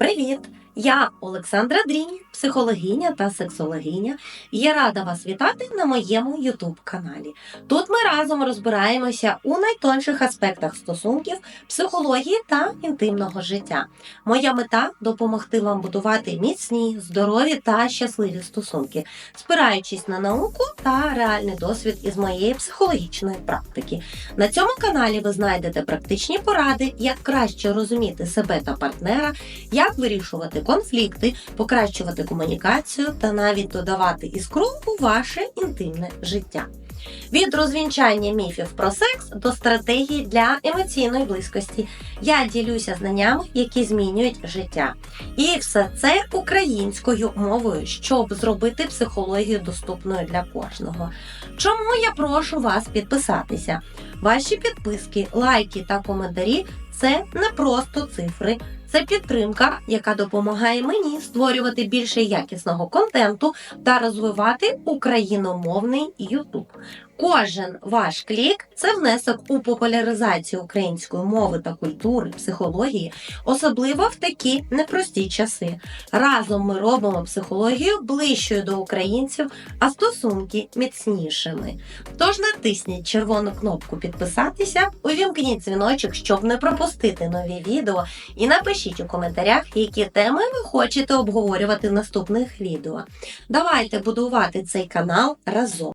Привіт! Я Олександра Дрінь, психологиня та сексологиня. Я рада вас вітати на моєму YouTube каналі. Тут ми разом розбираємося у найтонших аспектах стосунків, психології та інтимного життя. Моя мета допомогти вам будувати міцні, здорові та щасливі стосунки, спираючись на науку та реальний досвід із моєї психологічної практики. На цьому каналі ви знайдете практичні поради, як краще розуміти себе та партнера, як вирішувати конфлікти, покращувати комунікацію та навіть додавати іскру у ваше інтимне життя. Від розвінчання міфів про секс до стратегії для емоційної близькості я ділюся знаннями, які змінюють життя. І все це українською мовою, щоб зробити психологію доступною для кожного. Чому я прошу вас підписатися? Ваші підписки, лайки та коментарі це не просто цифри. Це підтримка, яка допомагає мені створювати більше якісного контенту та розвивати україномовний YouTube. Кожен ваш клік це внесок у популяризацію української мови та культури, психології, особливо в такі непрості часи. Разом ми робимо психологію ближчою до українців, а стосунки міцнішими. Тож натисніть червону кнопку підписатися, увімкніть дзвіночок, щоб не пропустити нові відео, і напишіть у коментарях, які теми ви хочете обговорювати в наступних відео. Давайте будувати цей канал разом.